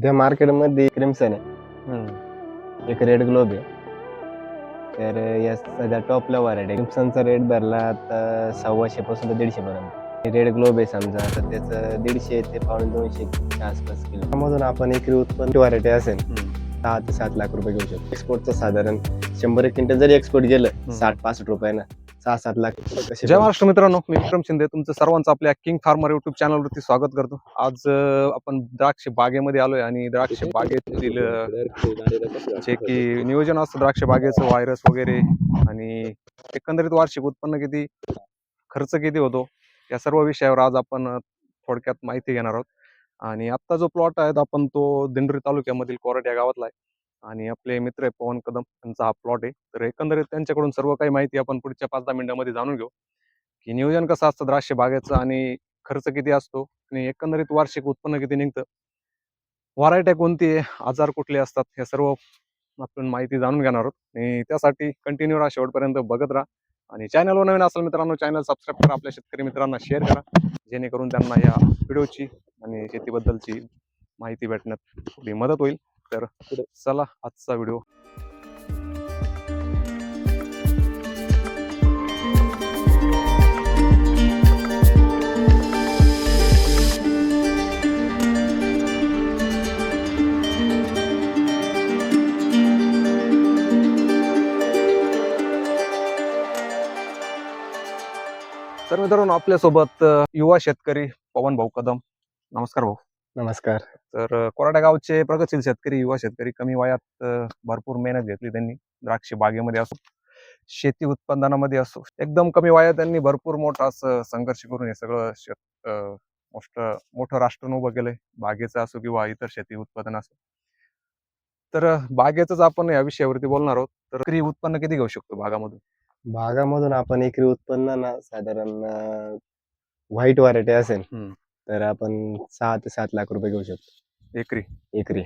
सध्या मार्केटमध्ये क्रिम्सन आहे. एक रेड ग्लोब आहे. तर या सध्या टॉपला व्हरायटी क्रिम्सनचा रेट धरला आता सव्वाशे पासून तर दीडशे पर्यंत. रेड ग्लोब आहे समजा तर त्याचं दीडशे ते पावणे दोनशे आसपास किलो. त्यामधून आपण एकरी उत्पन्न व्हरायटी असेल सहा ते सात लाख रुपये घेऊ शकतो. एक्सपोर्टचं साधारण शंभर एक क्विंटल जरी एक्सपोर्ट गेलं साठ पासष्ट रुपयानं. सहा सात लाख कसे जय महाराष्ट्र मित्रांनो मी विक्रम शिंदे. तुमचं सर्वांचं आपल्या किंग फार्मर युट्यूब चॅनलवरती स्वागत करतो. आज अं, आपण द्राक्ष बागेमध्ये आलोय आणि द्राक्ष बागेतील अं, जे की नियोजन असतं द्राक्ष बागेचं व्हायरस वगैरे आणि एकंदरीत वार्षिक उत्पन्न किती खर्च किती होतो या सर्व विषयावर आज आपण अं, थोडक्यात माहिती घेणार आहोत. आणि आत्ता जो प्लॉट आहे आपण तो दिंडोरी तालुक्यामधील कोरट या गावातला आहे. आणि आपले मित्र आहे पवन कदम यांचा हा प्लॉट आहे. तर एकंदरीत त्यांच्याकडून सर्व काही माहिती आपण पुढच्या पाच दहा मिनिटांमध्ये जाणून घेऊ की नियोजन कसं असतं द्राक्ष बागेचं आणि खर्च किती असतो आणि एकंदरीत वार्षिक उत्पन्न किती निघतं? व्हरायट्या कोणती आहे? आजार कुठले असतात? हे सर्व आपण माहिती जाणून घेणार आहोत. आणि त्यासाठी कंटिन्यू राहा शेवटपर्यंत बघत राहा. आणि चॅनलवर नवीन असेल मित्रांनो चॅनल सबस्क्राईब करा. आपल्या शेतकरी मित्रांना शेअर करा. जेणेकरून त्यांना या व्हिडिओची आणि शेतीबद्दलची माहिती भेटण्यात थोडी मदत होईल. तर चला आजचा व्हिडिओ. तर मित्रांनो आपल्यासोबत युवा शेतकरी पवन भाऊ कदम. नमस्कार भाऊ. नमस्कार. तर कोराड्या गावचे प्रगतशील शेतकरी युवा शेतकरी कमी वयात भरपूर मेहनत घेतली त्यांनी. द्राक्ष बागेमध्ये असो शेती उत्पादनामध्ये असो एकदम कमी वयात त्यांनी भरपूर मोठा असं संघर्ष करून हे सगळं शेत मोठ मोठं राष्ट्र उभं केलंय. बागेचं असो किंवा इतर शेती उत्पादन असो. तर अं, बागेचंच आपण या विषयावरती बोलणार आहोत. तर विक्री उत्पन्न किती घेऊ शकतो बागामधून? भागामधून आपण एकरी उत्पन्न ना साधारण व्हाईट व्हरायटी असेल. तर आपण सहा ते सात लाख रुपये घेऊ शकतो. एकरी. एकरी.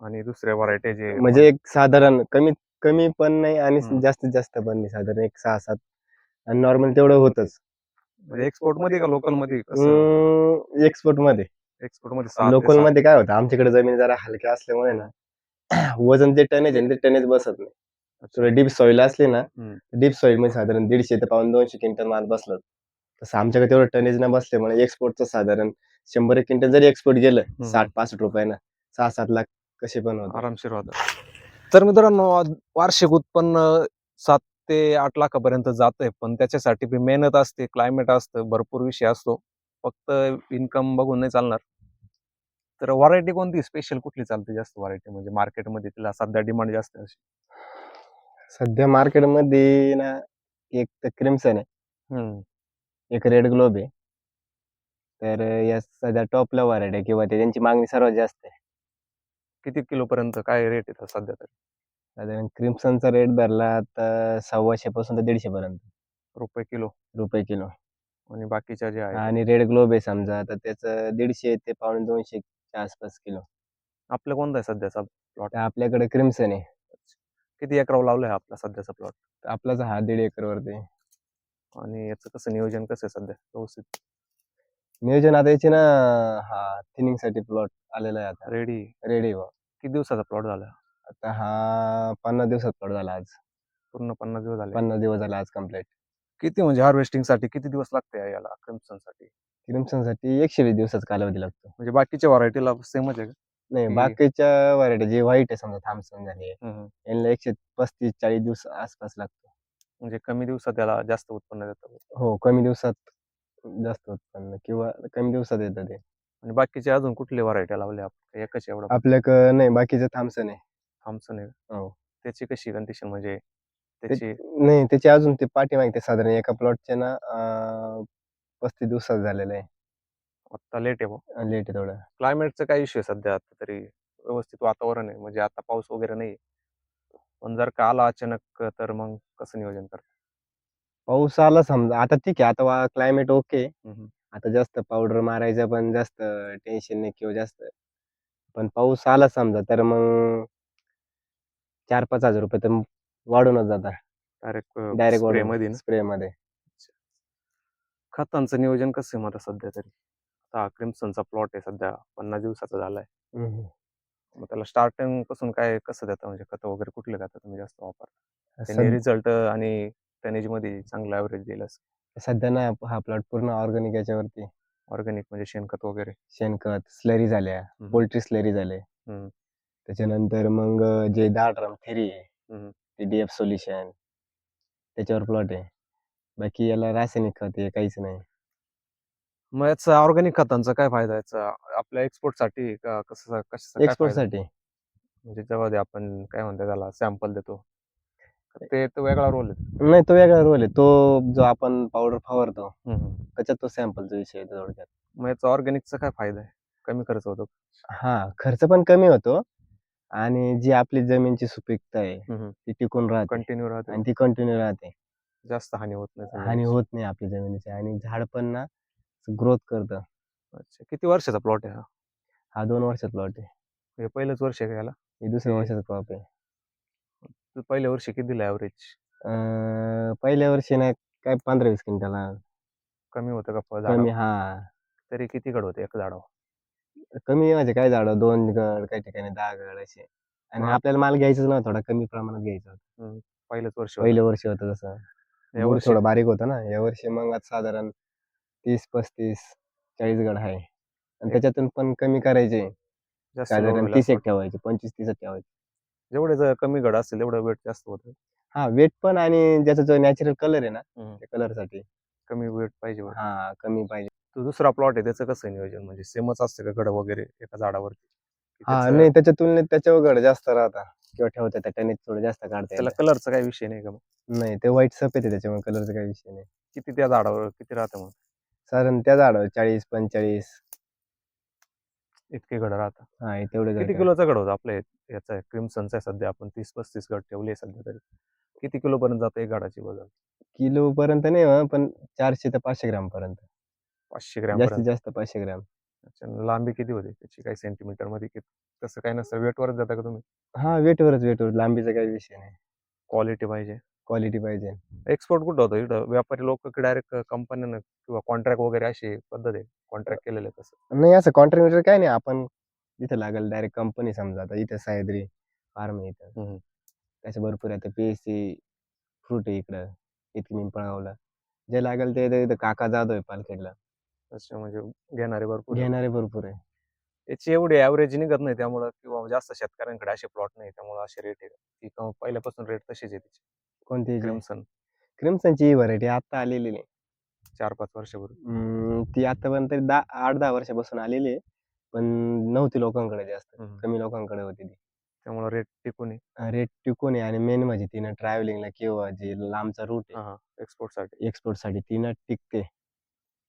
आणि दुसऱ्या व्हरायटी जे म्हणजे एक साधारण कमीत कमी पण नाही आणि हम्म. जास्तीत जास्त पण नाही. साधारण एक सहा सात आणि नॉर्मल तेवढं होतच. एक्सपोर्टमध्ये का लोकलमध्ये कसं? एक्सपोर्टमध्ये. एक्सपोर्टमध्ये सहा ते लोकल सात. मध्ये काय होतं? आमच्याकडे जमीन जरा हलक्या असल्यामुळे ना वजन जे टनेज आहे ना, ते टनेज बसत नाही. डीप सॉइल असली ना हम्म. डीप सॉइलमध्ये साधारण दीडशे ते पाऊन दोनशे क्विंटल माल बसलं. तसं आमच्याकडे तेवढं टनेज न बसल्यामुळे एक्सपोर्टचं साधारण शंभर एक क्विंटल जरी एक्सपोर्ट गेलं साठ पासष्ट रुपयानं सहा सात लाख कसे पण होतं आरामशीर होतं तर मित्रांनो वार्षिक उत्पन्न सात ते आठ लाखापर्यंत जात आहे पण त्याच्यासाठी बी मेहनत असते क्लायमेट असतं भरपूर विषय असतो. फक्त इन्कम बघून नाही चालणार. तर व्हरायटी कोणती? स्पेशल कुठली चालते जास्त व्हरायटी म्हणजे मार्केटमध्ये तिला सध्या डिमांड जास्त अशी. सध्या मार्केटमध्ये ना एक तर क्रिम्सन आहे. एक रेड ग्लोब आहे. तर या सध्या टॉपला आहे किंवा ते त्यांची मागणी सर्वात जास्त आहे. किती किलो पर्यंत काय रेट येतात सध्या तरी? साधारण क्रिम्सनचा रेट धरला आता सव्वाशे पासून तर दीडशे पर्यंत. रुपये किलो. रुपये किलो. आणि बाकीच्या जे आहे आणि रेड ग्लोब आहे समजा तर त्याचं दीडशे ते पावणे दोनशे आसपास किलो. आपलं कोणतं आहे सध्याचा तर आपल्याकडे क्रिम्सन आहे. किती एकराव लावलं आहे आपला सध्याचा प्लॉट तर आपलाच हा दीड एकर वरती आहे. आणि याचं कसं नियोजन कसं आहे सध्या? व्यवस्थित? नियोजन आता याची ना हा थिनिंगसाठी प्लॉट आलेला आहे आता. रेडी रेडी किती दिवसाचा प्लॉट झाला? आता हा पन्नास दिवसात प्लॉट झाला आज. पूर्ण पन्नास दिवस झाले. पन्नास दिवस झाला आज कंप्लीट किती म्हणजे हार्वेस्टिंगसाठी किती दिवस लागते याला क्रिम्सनसाठी क्रिम्सनसाठी एकशे वीस दिवसाचा कालावधी लागतो. म्हणजे बाकीच्या व्हरायटीला सेमच आहे का? नाही ठीक. बाकीच्या व्हरायटी जे व्हाईट आहे समजा थॉम्सन झाली हम्म. यांना एकशे पस्तीस चाळीस दिवस आसपास लागतो. म्हणजे कमी दिवसात याला जास्त उत्पन्न देतं हो कमी दिवसात जास्त उत्पन्न किंवा कमी दिवसात येतं ते. आणि बाकीचे अजून कुठले व्हरायटी लावले आपण? एकच एवढा आपल्याकडं नाही बाकीचं थॉम्सन आहे. थॉम्सन आहे? हो. त्याची कशी कंडिशन म्हणजे त्याची नाही त्याचे अजून ते पाठी मागते साधारण एका प्लॉटचे ना अं, पस्तीस दिवसात झालेलं आहे. आता लेट आहे लेट आहे थोडं क्लायमेटचं काय इश्यू आहे सध्या आता तरी व्यवस्थित वातावरण आहे. म्हणजे आता पाऊस वगैरे नाही पण जर का आला अचानक तर मग कसं नियोजन करतात पाऊस आला समजा. आता ठीक आहे. आता क्लायमेट ओके हम्म. आता जास्त पावडर मारायचं पण जास्त टेन्शन नाही किंवा जास्त. पण पाऊस आला समजा तर मग चार पाच हजार रुपये तर वाढूनच जातात. डायरेक्ट डायरेक्टमध्ये ना स्प्रे मध्ये. खतांचं नियोजन कसं आहे मग आता सध्या तरी? आता क्रिम्सनचा प्लॉट आहे सध्या. पन्नास दिवसाचा झालाय. हम्म. मग त्याला स्टार्टिंगपासून काय कसं देता? म्हणजे खतं वगैरे कुठले देता तुम्ही जास्त वापर? त्यांनी रिझल्ट आणि टनेजमध्ये चांगलं ॲव्हरेज दिलं सध्या ना हा प्लॉट पूर्ण ऑर्गॅनिक याच्यावरती. ऑर्गॅनिक म्हणजे शेणखत वगैरे. शेणखत स्लरी झाल्या. पोल्ट्री स्लरी झाले. त्याच्यानंतर मग जे दाट राम थेरी आहे. ते डी एफ सोल्युशन त्याच्यावर प्लॉट आहे. बाकी याला रासायनिक खत आहे काहीच नाही. मग याचा ऑर्गॅनिक खतांचा काय फायदा याचा? आपल्या एक्सपोर्टसाठी का कसं कशाचा एक्सपोर्टसाठी म्हणजे जेव्हा आपण काय म्हणतो त्याला सॅम्पल देतो. ते तो वेगळा रोल आहे. नाही तो वेगळा रोल आहे. तो जो आपण पावडर फवारतो त्याच्यात तो सॅम्पलचा विषय आहे थोडक्यात. मग याचा ऑर्गॅनिकचा काय फायदा आहे? कमी खर्च होतो. हा खर्च पण कमी होतो आणि जी आपली जमीनची सुपीकता आहे ती टिकून राहते कंटिन्यू राहते. आणि ती कंटिन्यू राहते. जास्त हानी होत नाही हानी. होत नाही आपल्या जमिनीची आणि झाड पण ना ग्रोथ करतं. अच्छा किती वर्षाचा प्लॉट आहे हा? हा दोन वर्षात प्लॉट आहे. हे पहिलंच वर्ष आहे का याला? हे दुसऱ्या वर्षाचा क्रॉप आहे. तू पहिल्या वर्षी किती दिलं ॲव्हरेज अं, पहिल्या वर्षी ना काय पंधरा वीस क्विंटला कमी होतं का फळ कमी झाडावर? हा. तरी किती गड होते एक झाडावर? कमी म्हणजे काय झाड दोन गड काही ठिकाणी दहा गड असे. आणि आपल्याला माल घ्यायचाच नव्हता थोडा कमी प्रमाणात घ्यायचा होता. पहिलंच वर्ष होतं. पहिलं वर्ष होतं तसं. या गुड वर्षी थोडं बारीक होतं ना. या वर्षी मग आज साधारण तीस पस्तीस चाळीस गड आहे. आणि त्याच्यातून पण कमी करायचे. जास्त साधारण तीस एक ठेवायचे पंचवीस तीस ठेवायचे. जेवढे कमी गड असेल तेवढं वेट जास्त होतं. हा वेट पण आणि ज्याचा जो नॅचरल कलर आहे ना. त्या कलरसाठी. कमी वेट पाहिजे. हा कमी पाहिजे. तो दुसरा प्लॉट आहे त्याचं कसं आहे नियोजन? म्हणजे सेमच असतं का गड वगैरे एका झाडावरती? की हा त्याचं- नाही त्याच्या तुलनेत त्याच्यावर गड जास्त राहता किंवा ठेवता त्या टनेज थोडं जास्त काढता त्याला येतं. कलरचा काही विषय नाही का मग? नाही ते व्हाईट सप येते त्याच्यामुळे कलरचा काही विषय नाही. किती त्या झाडावर किती राहतं मग? साधारण त्या झाडावर चाळीस पंचेचाळीस. इतके गड राहतात. हा हे तेवढे किती किलोचा गड होता आपल्या याचा क्रिमसनचा आहे सध्या आपण तीस पस्तीस गड ठेवले सध्या तरी. किती किलो पर्यंत जातं एक गाडाची वजन? किलो पर्यंत नाही हो, पण चारशे ते पाचशे ग्राम पर्यंत पाचशे ग्रॅम जास्तीत पर्यंत जास्त पाचशे ग्राम. अच्छा, लांबी किती होती त्याची? काही सेंटीमीटरमध्ये किती तसं काही नसतं? वेटवरच जाता का तुम्ही? हा वेटवरच वेटवर. लांबीचा काही विषय नाही. क्वालिटी पाहिजे. क्वालिटी पाहिजे. एक्सपोर्ट कुठं होतं? इथं व्यापारी लोक डायरेक्ट कंपन्यानं किंवा कॉन्ट्रॅक्ट वगैरे अशी पद्धत आहे? कॉन्ट्रॅक्ट केलेलं आहे तसं. नाही असं कॉन्ट्रॅक्टर काय नाही. आपण इथं लागेल डायरेक्ट कंपनी समजा. आता इथं सायद्री फार्म इथं. हम्म. त्याचे भरपूर आहे. पी एस सी फ्रूट आहे इकडं. इथं पिंपळगावला. जे लागेल ते इथं- इथं काका जाधव आहे पालखेडला. तसे म्हणजे घेणारे भरपूर आहे. घेणारे भरपूर आहे. याची एवढी ॲव्हरेज निघत नाही त्यामुळं किंवा जास्त शेतकऱ्यांकडे असे प्लॉट नाही. त्यामुळे असे रेट आहे. ती पहिल्यापासून रेट तशीच आहे तिची. कोणती क्रिमसन. क्रिमसनची ही व्हरायटी आता आलेली नाही. चार पाच वर्षापूर्वी ती आतापर्यंत तरी दहा आठ दहा वर्षापासून आलेली आहे पण नव्हती लोकांकडे जास्त. हम्म. कमी लोकांकडे होती ती. त्यामुळे रेट टिकून रेट टिकून आहे आणि मेन म्हणजे तिनं ट्रॅव्हलिंगला किंवा जे लांबचा रूट एक्सपोर्टसाठी. एक्सपोर्टसाठी तिनं टिकते.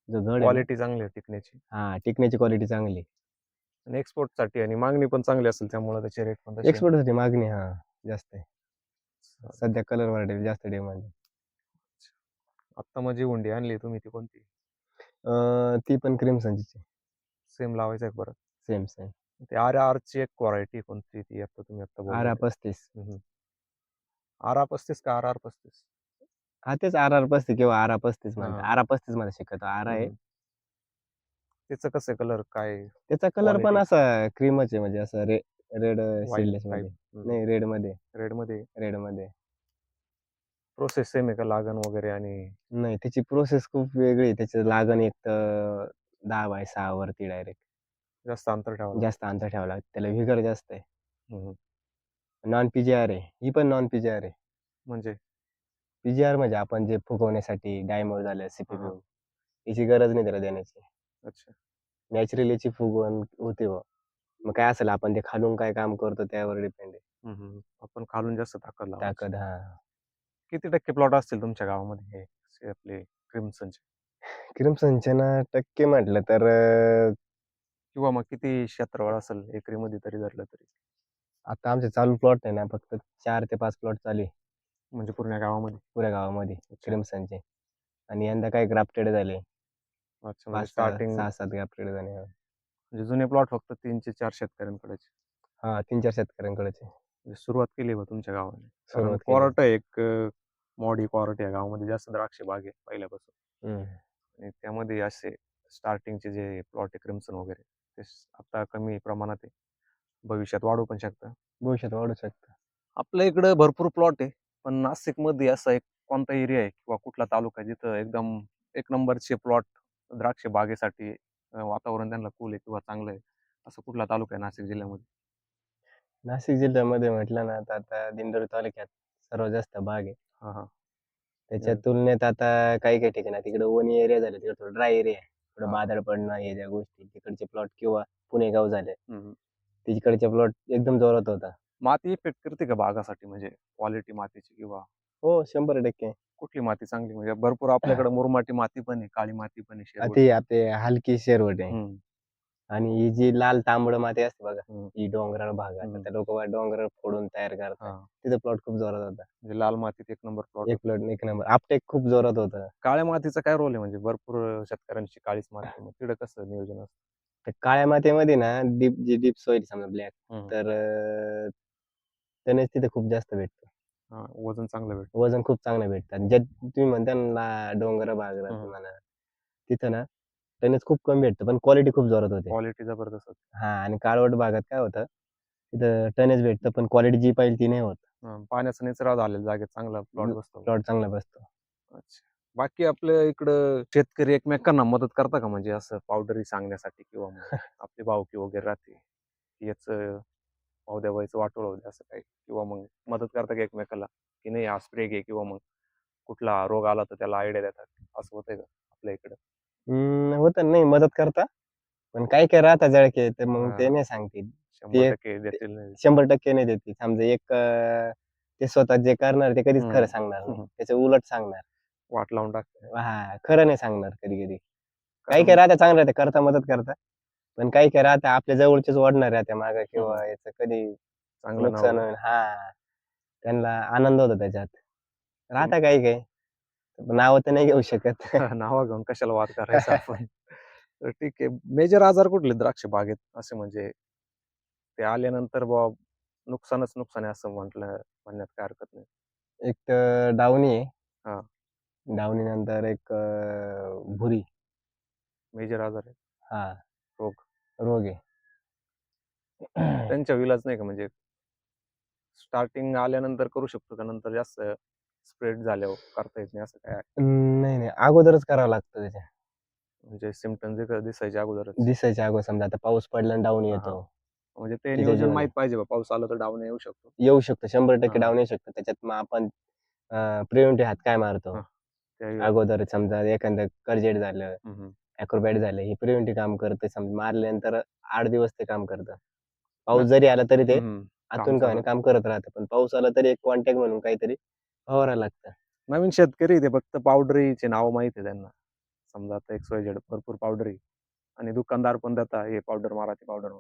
जो आहे ना, क्वालिटी चांगली आहे टिकण्याची. हा टिकण्याची क्वालिटी चांगली आणि एक्सपोर्टसाठी आणि मागणी पण चांगली असेल त्यामुळे त्याचे रेट पण तसे. एक्सपोर्ट मागणी हा जास्त आहे. सध्या कलर व्हरायटी जास्त डिमांड आता माझी हुंडी आणली तुम्ही ती कोणती? आहे ती पण क्रिमसनची सेम लावायचं आहे परत? सेम सेम ते आर आर ची एक व्हरायटी कोणती ती आता तुम्ही आता आर आर पस्तीस. आर आर पस्तीस का आर आर पस्तीस? हा तेच आर आर पस्तीस किंवा आर आर पस्तीस म्हणतात. हा. आर आर पस्तीसमध्ये शिकतो आर आहे. हम्म. त्याचं कसं कलर काय त्याचा कलर पण Quality. असा क्रीमच आहे म्हणजे असं रे रेड White सीडलेस मध्ये. नाही रेडमध्ये रेडमध्ये रेडमध्ये प्रोसेस सेम आहे का लागण वगैरे आणि? नाही त्याची प्रोसेस खूप वेगळी आहे. त्याची लागण एक तर दहा बाय सहा वरती डायरेक्ट. जास्त अंतर ठेवावं जास्त अंतर ठेवावं लागतं. त्याला व्हिगर जास्त आहे. नॉन पीजीआर आहे. ही पण नॉन पीजीआर आहे. म्हणजे? पीजीआर म्हणजे आपण जे फुगवण्यासाठी डायमोड झालं सीपीपी. याची गरज नाही त्याला देण्याची. अच्छा. नॅचरली याची फुगवण होते व मग काय असेल आपण ते खालून काय काम करतो त्यावर डिपेंड आहे. हम्म, हम्म. आपण खालून जास्त ताकद लावायची. ताकद हा. किती टक्के प्लॉट असतील तुमच्या गावामध्ये हे आपले क्रिमसनचे क्रिमसनचे ना टक्के म्हटलं तर अं, किंवा मग किती क्षेत्रफळ असेल एकरीमध्ये तरी धरलं तरी? आता आमचे चालू प्लॉट आहे ना फक्त चार ते पाच प्लॉट चालू आहे. म्हणजे पूर्ण गावामध्ये? पुऱ्या गावामध्ये क्रिमसनचे आणि यंदा काय ग्राफ्टेड झाले. अच्छा म्हणजे पाच सहा स्टार्टिंग सहा सात ग्राफ्टेड झाले हा. म्हणजे जुने प्लॉट फक्त तीन ते चार शेतकऱ्यांकडेच. हा तीन चार शेतकऱ्यांकडेचे. म्हणजे सुरुवात केली बा तुमच्या गावाने. सुरुवात केली. कोरट एक मॉडी कोरट या गावामध्ये जास्त द्राक्ष बाग आहे पहिल्यापासून. हम्म. आणि त्यामध्ये असे स्टार्टिंगचे जे प्लॉट आहे क्रिमसन वगैरे ते स- आता कमी प्रमाणात आहे. भविष्यात वाढू पण शकतं. भविष्यात वाढू शकतं. आपल्या इकडं भरपूर प्लॉट आहे पण नाशिकमध्ये असा एक कोणता एरिया आहे किंवा कुठला तालुका आहे जिथं एकदम एक नंबरचे प्लॉट द्राक्ष बागेसाठी वातावरण त्यांना कूल आहे किंवा चांगलं आहे असं कुठला तालुका आहे नाशिक जिल्ह्यामध्ये? नाशिक जिल्ह्यामध्ये म्हटलं ना तर आता दिंडोरी तालुक्यात सर्वात जास्त बाग आहे. हा हा. त्याच्या हम्म. तुलनेत आता काही काही ठिकाणी तिकडे वनी एरिया झाले तिकडे थोडं ड्राय एरिया आहे. थोडं हा. बादळ पडणं हे ज्या गोष्टी तिकडचे प्लॉट किंवा पुणेगाव झाले. हम्म. तिकडचे प्लॉट एकदम जोरात होता. माती इफेक्ट करते का बागासाठी? म्हणजे क्वालिटी मातीची किंवा हो शंभर टक्के. कुठली माती चांगली? म्हणजे भरपूर आपल्याकडे मुरमाटी माती पण आहे काळी माती पण आहे. ती आपले हलकी शेरवट आहे. हम्म. आणि ही जी लाल तांबड माती असते बघा हम्म. ही डोंगराळ भागात हम्म. आता लोक डोंगर फोडून तयार करतात. हा. तिथं प्लॉट खूप जोरात होता. म्हणजे लाल मातीत एक नंबर प्लॉट एक प्लॉट एक नंबर. आपटेक खूप जोरात होता. काळ्या मातीचा काय रोल आहे? म्हणजे भरपूर शेतकऱ्यांची काळीच माती मग तिकडे कसं नियोजन असतं? तर काळ्या मातीमध्ये ना डीप जी डीप सॉइल समजा ब्लॅक हम्म. तर अं, त्यानेच तिथे खूप जास्त भेटतं. वजन चांगलं भेटतं. वजन खूप चांगलं भेटतात जे तुम्ही म्हणता ना डोंगर हम्म. म्हणा तिथं ना त्यानेच खूप कमी भेटतं पण क्वालिटी खूप जोरात होते. क्वालिटी जबरदस्त. असते. हा आणि काळवट भागात काय होतं तिथं टनेज भेटतं पण क्वालिटी जी पाहिजे ती नाही होत. हा, पाण्याचा निचरा झालेला जागेत चांगला प्लॉट. बसतो. प्लॉट चांगला बसतो. अच्छा. बाकी आपल्या इकडं शेतकरी एकमेकांना मदत करता का? म्हणजे असं पावडरी सांगण्यासाठी किंवा मग आपली भावकी वगैरे राहते याच पावद्या व्हायचं वाटोळ होऊ द्या असं काही. किंवा मग मदत करता का एकमेकाला? की नाही हा स्प्रे घे किंवा मग कुठला रोग आला तर त्याला आयडिया देतात असं होतंय का आपल्या इकडं? हम्म, होतं नाही मदत करता. पण काय काय राहता जळके तर मग ते. नाही सांगतील. शंभर ते- टक्के देतील नाही. शंभर टक्के नाही देते समजा एक अं, ते स्वतः जे करणार ते कधीच हम्म. खरं सांगणार नाही. हम्म. त्याच्या उलट सांगणार. वाट लावून टाकते हा खरं नाही सांगणार कधी कधी. काही काही राहते चांगलं राहते करता मदत करता. पण काही काही राहते आपल्या जवळचेच ओढणार राहते माग किंवा याचं कधी चांगलं नुकसान होईल. हा. त्यांना आनंद होतो त्याच्यात. राहता काही काही. नाव तर नाही घेऊ शकत. नावा घेऊन कशाला वाद करायचा आपण? तर ठीक आहे. मेजर आजार कुठले? द्राक्ष बागेत असे म्हणजे ते आल्यानंतर बा नुकसानच नुकसान आहे असं म्हटलं म्हणण्यात काय हरकत नाही. एक तर डावणी हा. आहे. डावणी नंतर एक अं, भुरी. मेजर आजार आहे. हा. रोग. रोग आहे. त्यांच्या विलाज नाही का म्हणजे स्टार्टिंग आल्यानंतर करू शकतो का? नंतर जास्त स्प्रेड झाल्यावर करता येत नाही असं काय? नाही नाही. अगोदरच करावं लागतं त्याच्या. म्हणजे सिमटम जे दिसायच्या अगोदरच. दिसायच्या अगोदर समजा आता पाऊस पडला डाऊन येतो. म्हणजे ते नियोजन. माहीत पाहिजे बा पाऊस आला तर डाऊन येऊ शकतो. येऊ शकतो. शंभर टक्के. डाऊन येऊ शकतो. त्याच्यात मग आपण प्रिव्हेंटिव्ह हात काय मारतो? अगोदर समजा एखादं कर्जेट झालं. अॅक्रोबॅट झालं हे प्रिव्हेंटिव्ह काम करते समजा मारल्यानंतर आठ दिवस ते काम करतं. पाऊस जरी आला तरी ते हम्म. आतून. काय काम करत राहतं पण पाऊस आला तरी एक कॉन्टॅक्ट म्हणून काहीतरी फवारायला लागतं. नवीन शेतकरी ते फक्त पावडरीचे नाव माहिती आहे त्यांना. समजा आता एक्स वाय झेड भरपूर पावडरी आणि दुकानदार पण देता हे पावडर मारा ते पावडर मारा.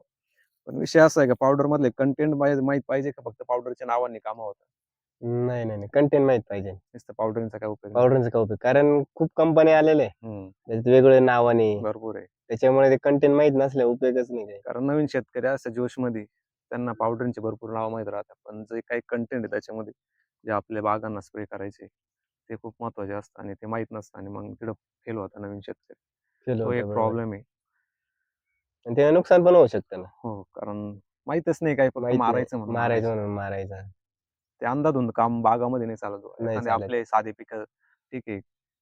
पण विषय असा आहे का पावडर मधले कंटेंट माहीत पाहिजे का फक्त पावडरच्या नावाने कामं होतं नाही नाही नाही. कंटेंट माहीत पाहिजे. नुसतं पावडरींचा काय उपयोग नाही. पावडरचा काय उपयोग? कारण खूप कंपनी आलेले आहे. हम्म, त्याच्यात वेगवेगळे नावाने भरपूर आहे. त्याच्यामुळे ते कंटेंट माहीत नसल्या उपयोगच नाही काही. कारण नवीन शेतकरी असं जोशमध्ये त्यांना पावडरचे भरपूर नाव माहीत राहतात. पण जे काही कंटेंट आहे त्याच्यामध्ये जे आपल्या बागांना स्प्रे करायचे ते खूप महत्त्वाचे असतं आणि ते माहीत नसतं आणि मग तिकडं फेल होतं नवीन शेतकरी. तो होतं, एक बरोबर. प्रॉब्लेम आहे. आणि त्यानं नुकसान पण होऊ शकतं ना. हो कारण माहितच नाही काय फक्त माहीत नाही. मारायचं म्हणून मारायचं मारायचं. म्हणून मारायचं. ते अंधाधुंद काम बागामध्ये नाही चालत. नाही एखादे चालत. आपले साधे पिकं ठीक आहे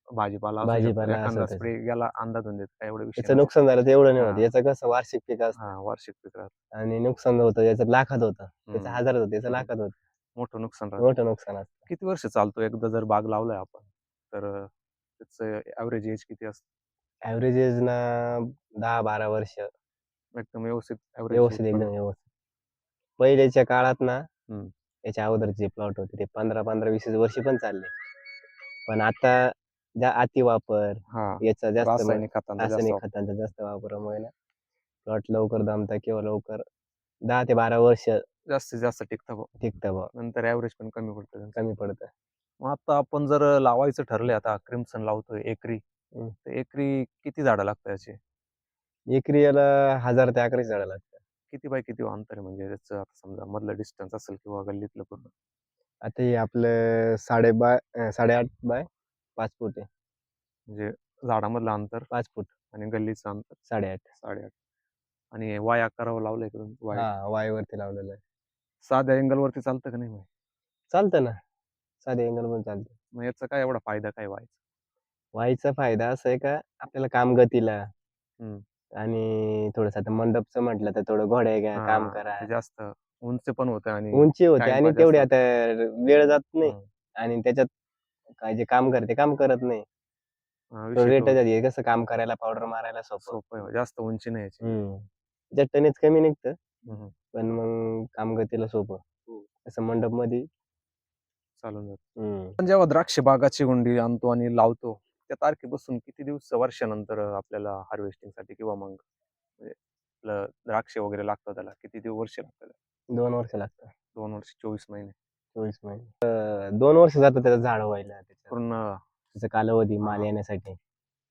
भाजीपाला असू शकतो. भाजीपाला असं एखादा तसं. स्प्रे गेला अंधाधुंद काय एवढं विषय. नुकसान झालं तर एवढं नाही होत हा. याचं कसं वार्षिक पीक असतं हा वार्षिक पीक राहतं आणि नुकसान होतं याचं लाखात होतं त्याचं हम्म. हजारात होतं याचं हम्म. लाखात होतं मोठं नुकसान राहतं मोठं नुकसान असतं किती वर्ष चालतो एकदा जर बाग लावलाय आपण तर त्याचं ऍव्हरेज एज किती असतं ऍव्हरेजेस ना दहा बारा वर्ष एकदम व्यवस्थित व्यवस्थित एकदम व्यवस्थित पहिल्याच्या काळात ना हम्म. याच्या अगोदर जे प्लॉट होते ते पंधरा पंधरा वीस वर्ष पण चालले पण आता ज्या अति वापर हा याचा जास्त रासायनिक खतांचा जास्त रासायनिक वापर. खतांचा जास्त वापरामुळे ना प्लॉट लवकर दमता किंवा लवकर दहा ते बारा वर्ष जास्तीत जास्त टिकतं बुवा. टिकतं बा नंतर ऍव्हरेज पण कमी पडतं त्यांचं. कमी पडतं मग आता आपण जर लावायचं ठरले आता क्रिमसन लावतोय एकरी हम्म. तर एकरी किती झाडं लागतात याची एकरी याला हजार ते अकराशे झाडं लागतात किती बाय किती अंतर आहे? म्हणजे त्याचं आता समजा मधलं डिस्टन्स असेल किंवा गल्लीतलं पूर्ण. आता हे आपलं साडे बाय साडेआठ बाय पाच फूट आहे. म्हणजे झाडामधलं अंतर पाच फूट. आणि गल्लीचं अंतर साडेआठ साडेआठ आणि वाय आकारावर लावलंय का तुम्ही? वाय? हा वायवरती लावलेलं आहे. साध्या अँगल वरती चालतं का नाही मग? चालतं ना. साधे अँगल पण चालतं. मग याचा काय एवढा फायदा काय व्हायचा वाईचा फायदा असा आहे का आपल्याला काम गतीला हम्म. आणि थोडस आता मंडपचं म्हटलं तर थोडं घोड्या घ्या काम करा. ते जास्त उंच पण होतं आणि उंची होते time आणि तेवढी जास्त आता वेळ जात नाही. आणि त्याच्यात काय जे काम करते काम करत नाही. हा, विषय तो. रेट जाते कसं काम करायला पावडर मारायला सोपं. सोपं आहे. जास्त उंची नाही याची. हम्म. त्याच्यात टनेज कमी निघतं हम्म. पण मग काम गतीला सोपं. हो. असं मंडपमध्ये चालून जात. आपण जेव्हा द्राक्ष बागाची गुंडी आणतो आणि लावतो त्या तारखेपासून किती दिवस वर्षानंतर आपल्याला हार्वेस्टिंगसाठी किंवा मग म्हणजे आपलं द्राक्ष वगैरे लागतं त्याला? किती दिवस वर्ष लागतात दोन वर्ष लागतात दोन वर्ष चोवीस महिने. चोवीस महिने. दोन वर्ष जातं त्याचं झाड व्हायला पूर्ण त्याचा कालावधी माल. येण्यासाठी.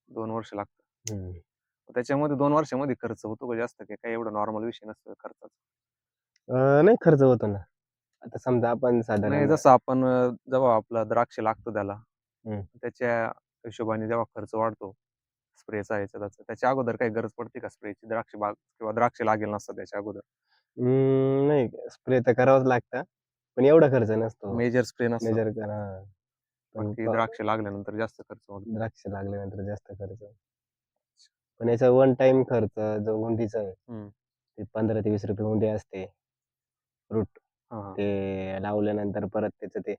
दोन वर्ष लागतात. त्याच्यामध्ये दोन वर्षामध्ये खर्च होतो का जास्त काय काय एवढं नॉर्मल विषय नसतो खर्चाचा? नाही खर्च होतो ना. आता समजा आपण साधारण जसं आपण जेव्हा आपला द्राक्ष लागतो त्याला. त्याच्या हिशोबाने जेव्हा खर्च वाढतो स्प्रेचा याचा त्याचा त्याच्या अगोदर काही गरज पडते का स्प्रेची? द्राक्ष बाग किंवा द्राक्ष लागेल नसतं त्याच्या अगोदर? नाही. स्प्रे तर करावाच लागतं पण एवढा खर्च नसतो. मेजर स्प्रे नसतो. मेजर द्राक्ष लागल्यानंतर जास्त खर्च होतो. द्राक्ष लागल्यानंतर जास्त खर्च. पण याचा वन टाइम खर्च जो उंडीचा आहे. ते पंधरा ते वीस रुपये उंडी असते. रूट. ते लावल्यानंतर परत त्याचं ते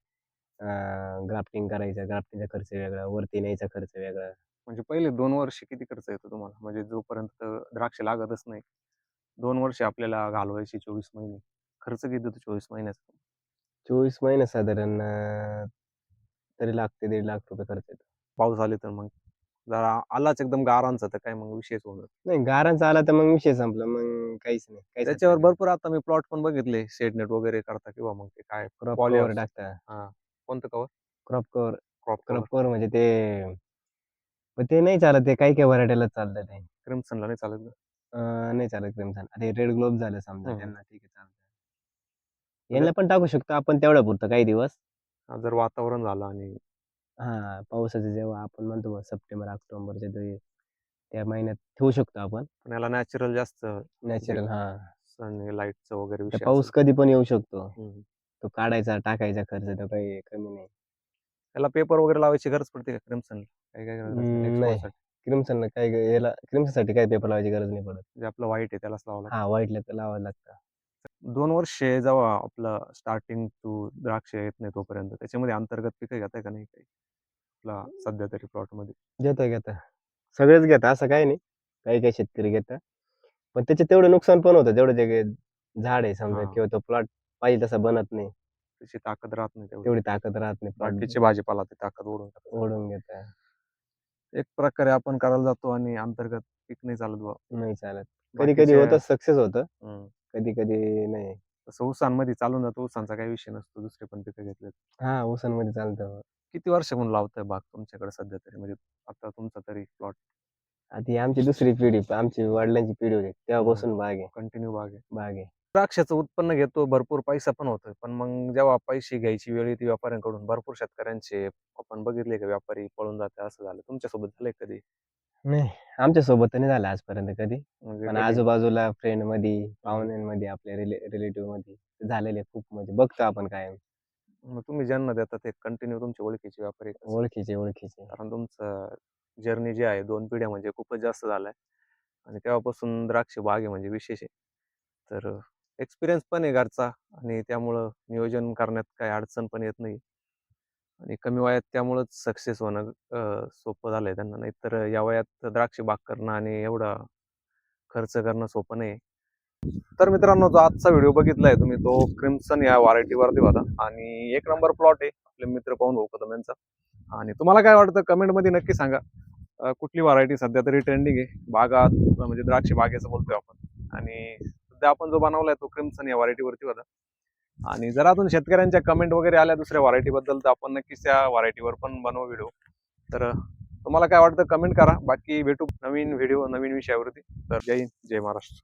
ग्राफ्टिंग करायचं ग्राफ्टिंगचा खर्च वेगळा वरती न्यायचा खर्च वेगळा. म्हणजे पहिले दोन वर्ष किती खर्च येतो तुम्हाला? म्हणजे जोपर्यंत द्राक्ष लागतच नाही दोन वर्ष आपल्याला घालवायची चोवीस महिने. खर्च किती होतो चोवीस महिन्याचा? चोवीस महिने साधारण तरी लाख ते दीड लाख रुपये खर्च येतो. पाऊस आले तर मग? जरा आलाच एकदम गारांचा तर काय मग विषयच होणार. नाही गारांचा आला तर मग विषय संपला मग काहीच नाही त्याच्यावर भरपूर आता मी प्लॉट पण बघितले शेडनेट वगैरे करता किंवा मग ते काय house. टाकता. कोणतं cover crop cover crop crop cover म्हणजे ते पण ते नाही चालत ते काही काही व्हरायटीला चालतं ते. क्रिम्सनला नाही चालत का? अं, नाही चालत क्रिमसन आता रेड ग्लोब झालं समजा हम्म. त्यांना ठीक आहे चालतं यांना पण टाकू शकतो आपण तेवढ्या पुरतं काही दिवस. हा, जर वातावरण झालं आणि हा पावसाचं जेव्हा आपण म्हणतो बघ, सप्टेंबर ऑक्टोबरच्या त्या महिन्यात ठेवू शकतो आपण. पण याला नॅचरल जास्त नॅचरल हा. सन लाईटचं वगैरे पाऊस. कधी पण येऊ शकतो. हम्म. तो काढायचा टाकायचा खर्च तो काही कमी नाही. त्याला पेपर वगैरे लावायची गरज पडते का क्रिम्सन काय काय गरज हम्म, असते? नाही. Export साठी. क्रिमसन काय याला क्रिमसन काही पेपर लावायची गरज नाही पडत. जे आपलं वाईट आहे त्यालाच लावावं लागतं. हा व्हाईटला तर लावावं लागतं. दोन वर्षे जेव्हा आपलं स्टार्टिंग टू द्राक्ष येत नाही तोपर्यंत. त्याच्यामध्ये अंतर्गत पिकं घेताय का नाही काही? आपला सध्या तरी प्लॉटमध्ये. घेता घेता. सगळेच घेता असं काही नाही. काही काही शेतकरी घेता. पण त्याचे तेवढं नुकसान पण होतं. तेवढं जे झाड आहे समजा हा. किंवा तो प्लॉट पाहिजे तसा बनत नाही. त्याची ताकद राहत नाही तेवढी. तेवढी ताकद राहत नाही. बाकीचे भाजीपाला ते ताकद ओढून टाकतात. ओढून घेता. एक प्रकारे आपण करायला जातो आणि अंतर्गत पीक नाही चालत बुवा. नाही चालत. कधी कधी बाकीचे- होतं सक्सेस होतं. हम्म. कधी कधी नाही. तसं ऊसांमध्ये चालून जातो. ऊसांचा काही विषय नसतो. दुसरे पण पिकं घेतले हा ऊसांमध्ये चालतं. किती वर्षापासून लावताय बाग तुमच्याकडे सध्या तरी? म्हणजे आता तुमचा तरी प्लॉट आता ही आमची दुसरी पिढी आमची वडिलांची पिढी होती. तेव्हापासून बाग आहे. कंटिन्यू बाग आहे. बाग आहे. द्राक्षाचं उत्पन्न घेतो भरपूर पैसा पण होतोय. पण मग जेव्हा पैसे घ्यायची वेळ येते व्यापाऱ्यांकडून भरपूर शेतकऱ्यांचे आपण बघितले का व्यापारी पळून जाते असं झालं. तुमच्यासोबत झालंय कधी? नाही आमच्यासोबत तर नाही झालं आजपर्यंत कधी. म्हणजे पण आजूबाजूला फ्रेंडमध्ये पाहुण्यांमध्ये आपल्या रिलेटिव्हमध्ये झालेले खूप म्हणजे बघतो आपण काय मग तुम्ही ज्यांना देता ते कंटिन्यू तुमचे ओळखीचे व्यापारी. ओळखीचे ओळखीचे. कारण तुमचं जर्नी जी आहे दोन पिढ्या म्हणजे खूपच जास्त झालाय. आणि तेव्हापासून द्राक्ष बाग आहे म्हणजे विशेष आहे. तर एक्सपिरियन्स पण आहे घरचा आणि त्यामुळं नियोजन करण्यात काही अडचण पण येत नाही. आणि कमी वयात त्यामुळंच सक्सेस होणं सोपं झालं आहे त्यांना. नाहीतर या वयात द्राक्ष बाग करणं आणि एवढा खर्च करणं सोपं नाही. तर मित्रांनो जो आजचा व्हिडिओ बघितलाय तुम्ही तो क्रिम्सन या व्हरायटीवरती होता आणि एक नंबर प्लॉट आहे आपले मित्र पाहून भाऊ कदम यांचा आणि तुम्हाला काय वाटतं? कमेंटमध्ये नक्की सांगा. कुठली व्हरायटी सध्या तरी ट्रेंडिंग आहे? बागात म्हणजे द्राक्ष बागेचं बोलतोय आपण. आणि सध्या आपण जो बनवलाय तो क्रिमसन या व्हरायटीवरती होता. आणि जर अजून शेतकऱ्यांच्या कमेंट वगैरे आल्या दुसऱ्या व्हरायटीबद्दल तर आपण नक्कीच त्या व्हरायटीवर पण बनवू व्हिडिओ तर तुम्हाला काय वाटतं? कमेंट करा. बाकी भेटू नवीन व्हिडिओ नवीन विषयावरती. तर जय हिंद जय महाराष्ट्र.